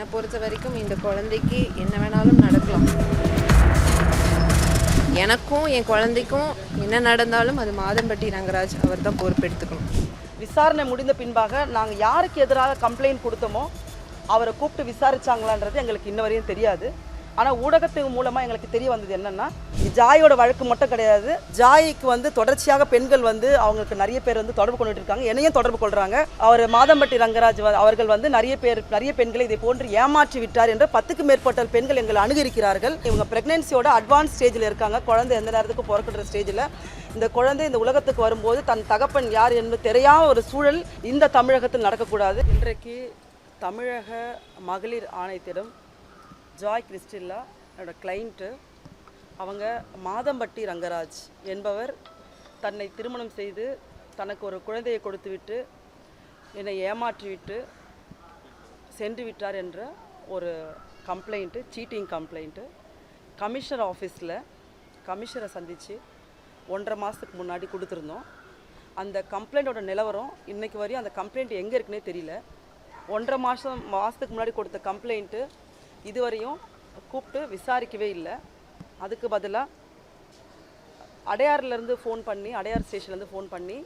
என்னை பொறுத்த வரைக்கும் இந்த குழந்தைக்கு என்ன வேணாலும் நடக்கலாம். எனக்கும் என் குழந்தைக்கும் என்ன நடந்தாலும் அது மாதம்பட்டி ரங்கராஜ் அவர் தான் பொறுப்பெடுத்துக்கணும். விசாரணை முடிந்த பின்பாக நாங்கள் யாருக்கு எதிராக கம்ப்ளைண்ட் கொடுத்தோமோ அவரை கூப்பிட்டு விசாரிச்சாங்களான்றது எங்களுக்கு இன்ன வரையும் தெரியாது. ஆனால் ஊடகத்தின் மூலமாக எங்களுக்கு தெரிய வந்தது என்னென்னா ஜாயோட வழக்கு மட்டும் கிடையாது. ஜாய்க்கு வந்து தொடர்ச்சியாக பெண்கள் வந்து அவங்களுக்கு நிறைய பேர் வந்து தொடர்பு கொண்டுட்டு இருக்காங்க. என்னையும் தொடர்பு கொள்கிறாங்க அவர் மாதம்பட்டி ரங்கராஜ் வ- அவர்கள் வந்து நிறைய பேர் நிறைய பெண்களை இதை போன்று ஏமாற்றி விட்டார் என்று பத்துக்கு மேற்பட்ட பெண்கள் எங்களை அணுகிருக்கிறார்கள் இவங்க பிரெக்னன்சியோட அட்வான்ஸ் ஸ்டேஜில் இருக்காங்க. குழந்தை எந்த நேரத்துக்கு பிறக்கிற ஸ்டேஜில் இந்த குழந்தை இந்த உலகத்துக்கு வரும்போது தன் தகப்பன் யார் என்பது தெரியாத ஒரு சூழல் இந்த தமிழகத்தில் நடக்கக்கூடாது. இன்றைக்கு தமிழக மகளிர் ஆணையத்திடம் ஜாய் கிறிஸ்டில்லா என்னோடய கிளைண்ட்டு அவங்க மாதம்பட்டி ரங்கராஜ் என்பவர் தன்னை திருமணம் செய்து தனக்கு ஒரு குழந்தையை கொடுத்துவிட்டு என்னை ஏமாற்றிவிட்டு சென்று விட்டார் என்ற ஒரு கம்ப்ளைண்ட்டு சீட்டிங் கம்ப்ளைண்ட்டு கமிஷனர் ஆஃபீஸில் கமிஷனரை சந்தித்து ஒன்றரை மாதத்துக்கு முன்னாடி கொடுத்துருந்தோம். அந்த கம்ப்ளைண்ட்டோட நிலவரம் இன்றைக்கு வரையும் அந்த கம்ப்ளைண்ட் எங்கே இருக்குன்னே தெரியல. ஒன்றரை மாதம் மாதத்துக்கு முன்னாடி கொடுத்த கம்ப்ளைண்ட்டு இதுவரையும் கூப்பிட்டு விசாரிக்கவே இல்லை. அதுக்கு பதிலாக அடையார்லேருந்து ஃபோன் பண்ணி அடையார் ஸ்டேஷன்லேருந்து ஃபோன் பண்ணி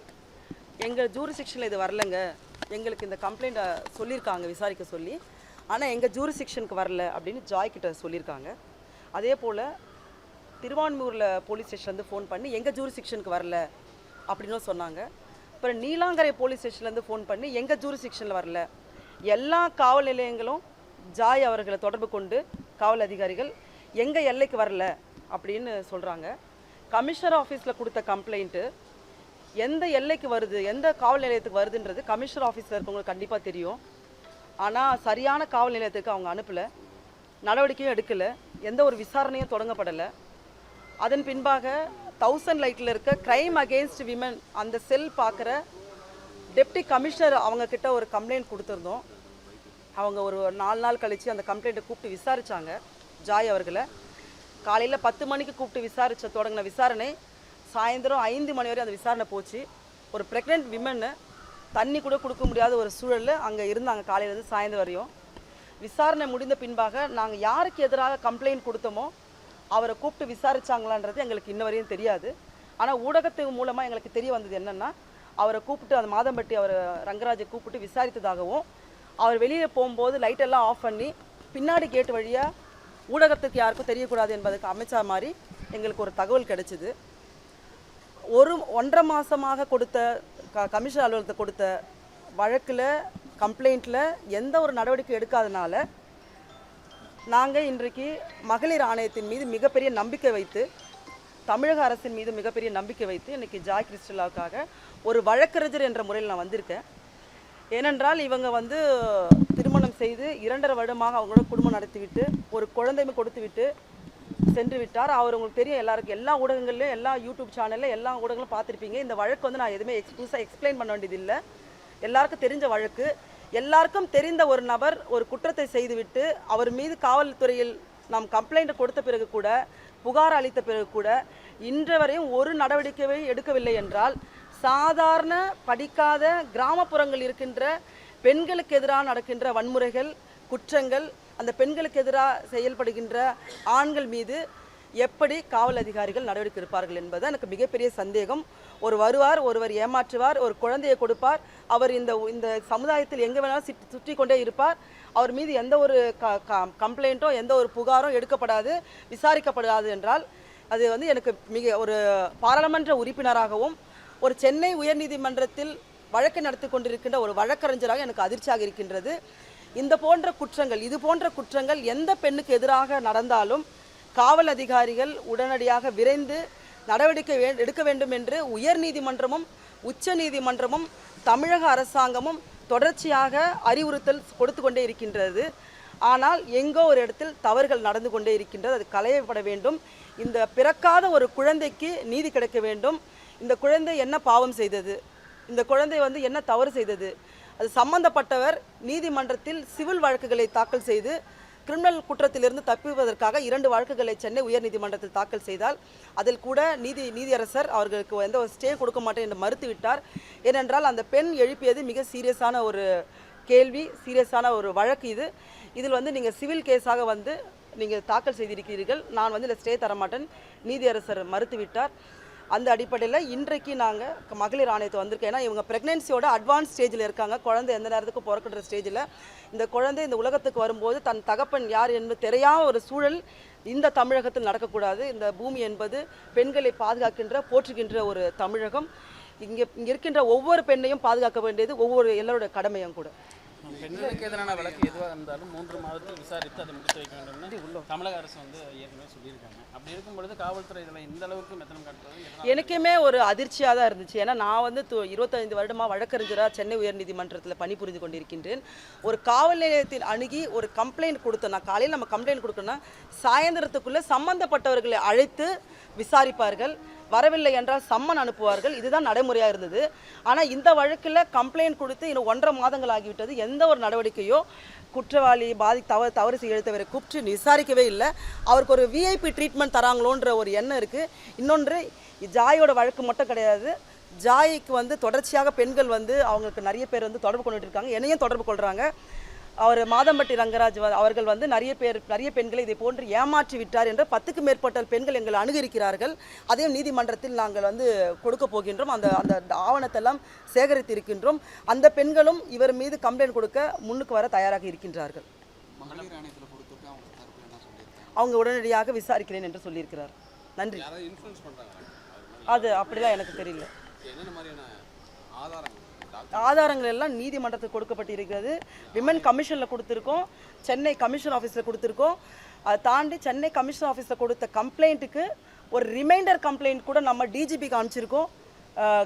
எங்கள் ஜூரிசெக்ஷனில் இது வரலங்க. எங்களுக்கு இந்த கம்ப்ளைண்ட்டை சொல்லியிருக்காங்க விசாரிக்க சொல்லி. ஆனால் எங்கள் ஜூரிசெக்ஷனுக்கு வரல அப்படின்னு ஜாய் கிட்ட சொல்லியிருக்காங்க. அதே போல் திருவான்மூரில் போலீஸ் ஸ்டேஷன்லேருந்து ஃபோன் பண்ணி எங்கள் ஜூரிசெக்ஷனுக்கு வரல அப்படின்னும் சொன்னாங்க. அப்புறம் நீலாங்கரை போலீஸ் ஸ்டேஷன்லேருந்து ஃபோன் பண்ணி எங்கள் ஜூரிசெக்ஷனில் வரல. எல்லா காவல் நிலையங்களும் ஜாய் அவர்களை தொடர்பு கொண்டு காவல் அதிகாரிகள் எங்கள் எல்லைக்கு வரல அப்படின்னு சொல்கிறாங்க கமிஷனர் ஆஃபீஸில் கொடுத்த கம்ப்ளைண்ட்டு எந்த எல்லைக்கு வருது எந்த காவல் நிலையத்துக்கு வருதுன்றது கமிஷனர் ஆஃபீஸில் இருக்கவங்களுக்கு கண்டிப்பாக தெரியும். ஆனால் சரியான காவல் நிலையத்துக்கு அவங்க அனுப்பலை. நடவடிக்கையும் எடுக்கலை. எந்த ஒரு விசாரணையும் தொடங்கப்படலை. அதன் பின்பாக தௌசண்ட் லைட்டில் இருக்க க்ரைம் அகேன்ஸ்ட் விமன் அந்த செல் பார்க்குற டெப்டி கமிஷனர் அவங்கக்கிட்ட ஒரு கம்ப்ளைண்ட் கொடுத்துருந்தோம். அவங்க ஒரு நாலு நாள் கழித்து அந்த கம்ப்ளைண்ட்டை கூப்பிட்டு விசாரித்தாங்க ஜாய் அவர்களை. காலையில் பத்து மணிக்கு கூப்பிட்டு விசாரித்த தொடங்கின விசாரணை சாயந்தரம் ஐந்து மணி வரை அந்த விசாரணை போச்சு. ஒரு ப்ரெக்னென்ட் விமன்னு தண்ணி கூட கொடுக்க முடியாத ஒரு சூழலில் அங்கே இருந்தாங்க காலையிலேருந்து சாயந்தரம் வரையும். விசாரணை முடிந்த பின்பாக நாங்கள் யாருக்கு எதிராக கம்ப்ளைண்ட் கொடுத்தோமோ அவரை கூப்பிட்டு விசாரித்தாங்களான்றது எங்களுக்கு இன்ன வரையும் தெரியாது. ஆனால் ஊடகத்து மூலமாக எங்களுக்கு தெரிய வந்தது என்னென்னா அவரை கூப்பிட்டு அந்த மாதம்பட்டி அவர் ரங்கராஜை கூப்பிட்டு விசாரித்ததாகவும் அவர் வெளியே போகும்போது லைட் எல்லாம் ஆஃப் பண்ணி பின்னாடி கேட் வழியாக ஊடகத்துக்கு யாருக்கும் தெரியக்கூடாது என்பதுக்கு அமைச்சா மாதிரி எங்களுக்கு ஒரு தகவல் கிடைச்சிது. ஒரு ஒன்றரை மாதமாக கொடுத்த க கமிஷன் அலுவலகத்தை கொடுத்த வழக்கில் கம்ப்ளைண்ட்டில் எந்த ஒரு நடவடிக்கை எடுக்காதனால நாங்கள் இன்றைக்கு மகளிர் ஆணையத்தின் மீது மிகப்பெரிய நம்பிக்கை வைத்து தமிழக அரசின் மீது மிகப்பெரிய நம்பிக்கை வைத்து இன்றைக்கி ஜாய் கிறிஸ்டலாவுக்காக ஒரு வழக்கறிஞர் என்ற முறையில் நான் வந்திருக்கேன். ஏனென்றால் இவங்க வந்து திருமணம் செய்து இரண்டரை வருடமாக அவங்களோட குடும்பம் நடத்திவிட்டு ஒரு குழந்தைமை கொடுத்துவிட்டு சென்று விட்டார். அவர் உங்களுக்கு தெரியும் எல்லாருக்கும் எல்லா ஊடகங்கள்லையும் எல்லா யூடியூப் சேனல்ல எல்லா ஊடகங்களும் பார்த்துருப்பீங்க. இந்த வழக்கு வந்து நான் எதுவுமே எக்ஸ்க்ளூஸாக எக்ஸ்பிளைன் பண்ண வேண்டியதில்லை. எல்லாருக்கும் தெரிஞ்ச வழக்கு. எல்லாருக்கும் தெரிந்த ஒரு நபர் ஒரு குற்றத்தை செய்துவிட்டு அவர் மீது காவல்துறையில் நாம் கம்ப்ளைண்ட் கொடுத்த பிறகு கூட புகார் அளித்த பிறகு கூட இன்று வரையும் ஒரு நடவடிக்கையை எடுக்கவில்லை என்றால் சாதாரண படிக்காத கிராமப்புறங்கள் இருக்கின்ற பெண்களுக்கு எதிராக நடக்கின்ற வன்முறைகள் குற்றங்கள் அந்த பெண்களுக்கு எதிராக செயல்படுகின்ற ஆண்கள் மீது எப்படி காவல் அதிகாரிகள் நடவடிக்கை எடுப்பார்கள் என்பது எனக்கு மிகப்பெரிய சந்தேகம். ஒரு வருவார் ஒருவர் ஏமாற்றுவார் ஒரு குழந்தையை கொடுப்பார் அவர் இந்த இந்த சமுதாயத்தில் எங்கே வேணாலும் சுற்றி சுற்றி கொண்டே இருப்பார். அவர் மீது எந்த ஒரு க க- கம்ப்ளைண்ட்டோ எந்த ஒரு புகாரும் எடுக்கப்படாது விசாரிக்கப்படாது என்றால் அது வந்து எனக்கு மிக ஒரு பாராளுமன்ற உறுப்பினராகவும் ஒரு சென்னை உயர்நீதிமன்றத்தில் வழக்கு நடத்தி கொண்டிருக்கின்ற ஒரு வழக்கறிஞராக எனக்கு அதிர்ச்சியாக இருக்கின்றது. இந்த போன்ற குற்றங்கள் இது போன்ற குற்றங்கள் எந்த பெண்ணுக்கு எதிராக நடந்தாலும் காவல் அதிகாரிகள் உடனடியாக விரைந்து நடவடிக்கை எடுக்க வேண்டும் என்று உயர்நீதிமன்றமும் உச்ச நீதிமன்றமும் தமிழக அரசாங்கமும் தொடர்ச்சியாக அறிவுறுத்தல் கொடுத்து கொண்டே இருக்கின்றது. ஆனால் எங்கோ ஒரு இடத்தில் தவறுகள் நடந்து கொண்டே இருக்கின்றது. அது களையப்பட வேண்டும். இந்த பிறக்காத ஒரு குழந்தைக்கு நீதி கிடைக்க வேண்டும். இந்த குழந்தை என்ன பாவம் செய்தது? இந்த குழந்தை வந்து என்ன தவறு செய்தது? அது சம்பந்தப்பட்டவர் நீதிமன்றத்தில் சிவில் வழக்குகளை தாக்கல் செய்து கிரிமினல் குற்றத்திலிருந்து தப்பிப்பதற்காக இரண்டு வழக்குகளை சென்னை உயர்நீதிமன்றத்தில் தாக்கல் செய்தால் அதில் கூட நீதி நீதியரசர் அவர்களுக்கு எந்த ஒரு ஸ்டே கொடுக்க மாட்டேன் என்று மறுத்துவிட்டார் ஏனென்றால் அந்த பெண் எழுப்பியது மிக சீரியஸான ஒரு கேள்வி சீரியஸான ஒரு வழக்கு இது. இதில் வந்து நீங்கள் சிவில் கேஸாக வந்து நீங்கள் தாக்கல் செய்திருக்கிறீர்கள். நான் வந்து இந்த ஸ்டே தரமாட்டேன். நீதியரசர் மறுத்துவிட்டார் அந்த அடிப்படையில் இன்றைக்கு நாங்கள் மகளிர் ஆணையத்தை வந்திருக்கோம். ஏன்னா இவங்க ப்ரெக்னென்சியோட அட்வான்ஸ் ஸ்டேஜில் இருக்காங்க. குழந்தை எந்த நேரத்துக்கு பிறக்கிற ஸ்டேஜில் இந்த குழந்தை இந்த உலகத்துக்கு வரும்போது தன் தகப்பன் யார் என்பது தெரியாத ஒரு சூழல் இந்த தமிழகத்தில் நடக்கக்கூடாது. இந்த பூமி என்பது பெண்களை பாதுகாக்கின்ற போற்றுகின்ற ஒரு தமிழகம். இங்கே இங்கே இருக்கின்ற ஒவ்வொரு பெண்ணையும் பாதுகாக்க வேண்டியது ஒவ்வொரு எல்லாரோட கடமையும் கூட. பெண்களுக்கு எதிரான வழக்கு எதுவாக இருந்தாலும் மூன்று மாதத்தில் விசாரித்து அதை முடித்து வைக்க வேண்டும்னு தமிழக அரசு வந்து ஏற்கனவே சொல்லியிருக்காங்க. அப்படி இருக்கும் பொழுது காவல்துறை இதில் இந்த அளவுக்கு மெத்தனம் காட்டுறது எனக்குமே ஒரு அதிர்ச்சியாக தான் இருந்துச்சு. ஏன்னா நான் வந்து து- 25 வருடமாக வழக்கறிஞராக சென்னை உயர்நீதிமன்றத்தில் பணிபுரிந்து கொண்டிருக்கின்றேன். ஒரு காவல் நிலையத்தில் அணுகி ஒரு கம்ப்ளைண்ட் கொடுத்தோம். நான் காலையில் நம்ம கம்ப்ளைண்ட் கொடுக்கணும்னா சாயந்தரத்துக்குள்ளே சம்பந்தப்பட்டவர்களை அழைத்து விசாரிப்பார்கள். வரவில்லை என்றால் சம்மன் அனுப்புவார்கள். இதுதான் நடைமுறையாக இருந்தது. ஆனால் இந்த வழக்கில் கம்ப்ளைண்ட் கொடுத்து இன்னும் ஒன்றரை மாதங்கள் ஆகிவிட்டது. எந்த ஒரு நடவடிக்கையோ குற்றவாளி பாதி தவறு தவறு செய்ய எழுத்தவரை கூப்பிட்டு விசாரிக்கவே இல்லை. அவருக்கு ஒரு விஐபி ட்ரீட்மெண்ட் தராங்களோன்ற ஒரு எண்ணம் இருக்குது இன்னொன்று ஜாயோட வழக்கு மட்டும் கிடையாது. ஜாய்க்கு வந்து தொடர்ச்சியாக பெண்கள் வந்து அவங்களுக்கு நிறைய பேர் வந்து தொடர்பு கொண்டுட்டு இருக்காங்க. என்னையும் தொடர்பு கொள்கிறாங்க அவர் மாதம்பட்டி ரங்கராஜ் அவர்கள் வந்து நிறைய பேர் நிறைய பெண்களை இதை போன்று ஏமாற்றி விட்டார் என்று பத்துக்கு மேற்பட்ட பெண்கள் எங்களை அணுகியிருக்கிறார்கள். அதையும் நீதிமன்றத்தில் நாங்கள் வந்து கொடுக்க போகின்றோம். அந்த அந்த ஆவணத்தெல்லாம் சேகரித்து இருக்கின்றோம் அந்த பெண்களும் இவர் மீது கம்ப்ளைண்ட் கொடுக்க முன்னுக்கு வர தயாராக இருக்கின்றார்கள். அவங்க உடனடியாக விசாரிக்கிறேன் என்று சொல்லியிருக்கிறார். நன்றி. அது அப்படிலாம் எனக்கு தெரியல. ஆதாரங்கள் எல்லாம் நீதிமன்றத்துக்கு கொடுக்கப்பட்டிருக்கிறது. விமன் கமிஷனில் கொடுத்துருக்கோம். சென்னை கமிஷன் ஆஃபீஸில் கொடுத்துருக்கோம். அதை தாண்டி சென்னை கமிஷன் ஆஃபீஸில் கொடுத்த கம்ப்ளைண்ட்டுக்கு ஒரு ரிமைண்டர் கம்ப்ளைண்ட் கூட நம்ம டிஜிபிக்கு அனுப்பிச்சிருக்கோம்.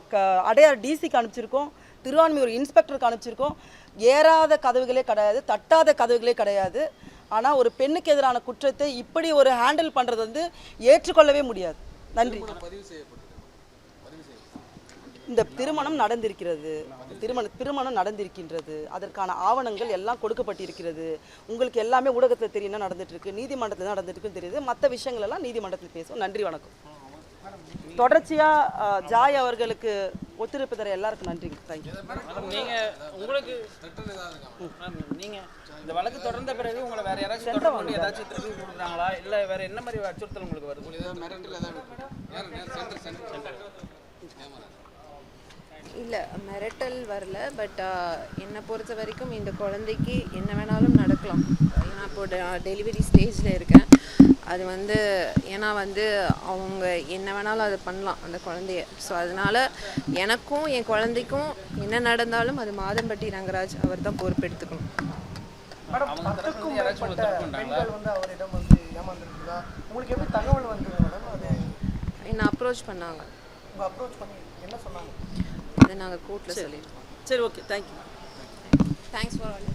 க- அடையார் டிசிக்கு அனுப்பிச்சிருக்கோம். திருவான்மையூர் இன்ஸ்பெக்டருக்கு அனுப்பிச்சிருக்கோம். ஏறாத கதவுகளே கிடையாது தட்டாத கதவுகளே கிடையாது. ஆனால் ஒரு பெண்ணுக்கு எதிரான குற்றத்தை இப்படி ஒரு ஹேண்டில் பண்ணுறது வந்து ஏற்றுக்கொள்ளவே முடியாது. நன்றி. இந்த திருமணம் நடந்திருக்கிறது. திருமண திருமணம் நடந்திருக்கின்றது. அதற்கான ஆவணங்கள் எல்லாம் கொடுக்கப்பட்டிருக்கிறது. உங்களுக்கு எல்லாமே ஊடகத்தில் தெரியும் என்ன நடந்துட்டு இருக்கு நீதிமன்றத்தில் நடந்துட்டு தெரியுது. மற்ற விஷயங்கள் எல்லாம் நீதிமன்றத்தில் பேசுவோம். நன்றி வணக்கம். தொடர்ச்சியா அஹ், ஜாய் அவர்களுக்கு ஒத்துழைப்பு தர எல்லாருக்கும் நன்றி. தேங்க்யூ நீங்கள் உங்களுக்கு மேம் நீங்கள் இந்த வழக்கு தொடர்ந்த பிறகு உங்களை வேற யாராச்சும் தொடர்பு ஏதாச்சும் திருப்பி கொடுக்குறாங்களா? இல்லை வேற என்ன மாதிரி அச்சுறுத்தல் உங்களுக்கு வருது? இல்லை மிரட்டல் வரல பட் என்னை பொறுத்த வரைக்கும் இந்த குழந்தைக்கு என்ன வேணாலும் நடக்கலாம். ஏன்னா இப்போ டெலிவரி ஸ்டேஜில் இருக்கேன். அது வந்து ஏன்னா வந்து அவங்க என்ன வேணாலும் அதை பண்ணலாம் அந்த குழந்தைய. ஸோ அதனால எனக்கும் என் குழந்தைக்கும் என்ன நடந்தாலும் அது மாதம்பட்டி ரங்கராஜ் அவர் தான் பொறுப்பெடுத்துக்கணும். என்னை அப்ரோச் பண்ணாங்க. அப்ரோச் பண்ணி என்ன சொன்னாங்க? அதை நாங்கள் கோர்ட்டில் சொல்லியிருக்கோம். சரி okay thank you thanks for all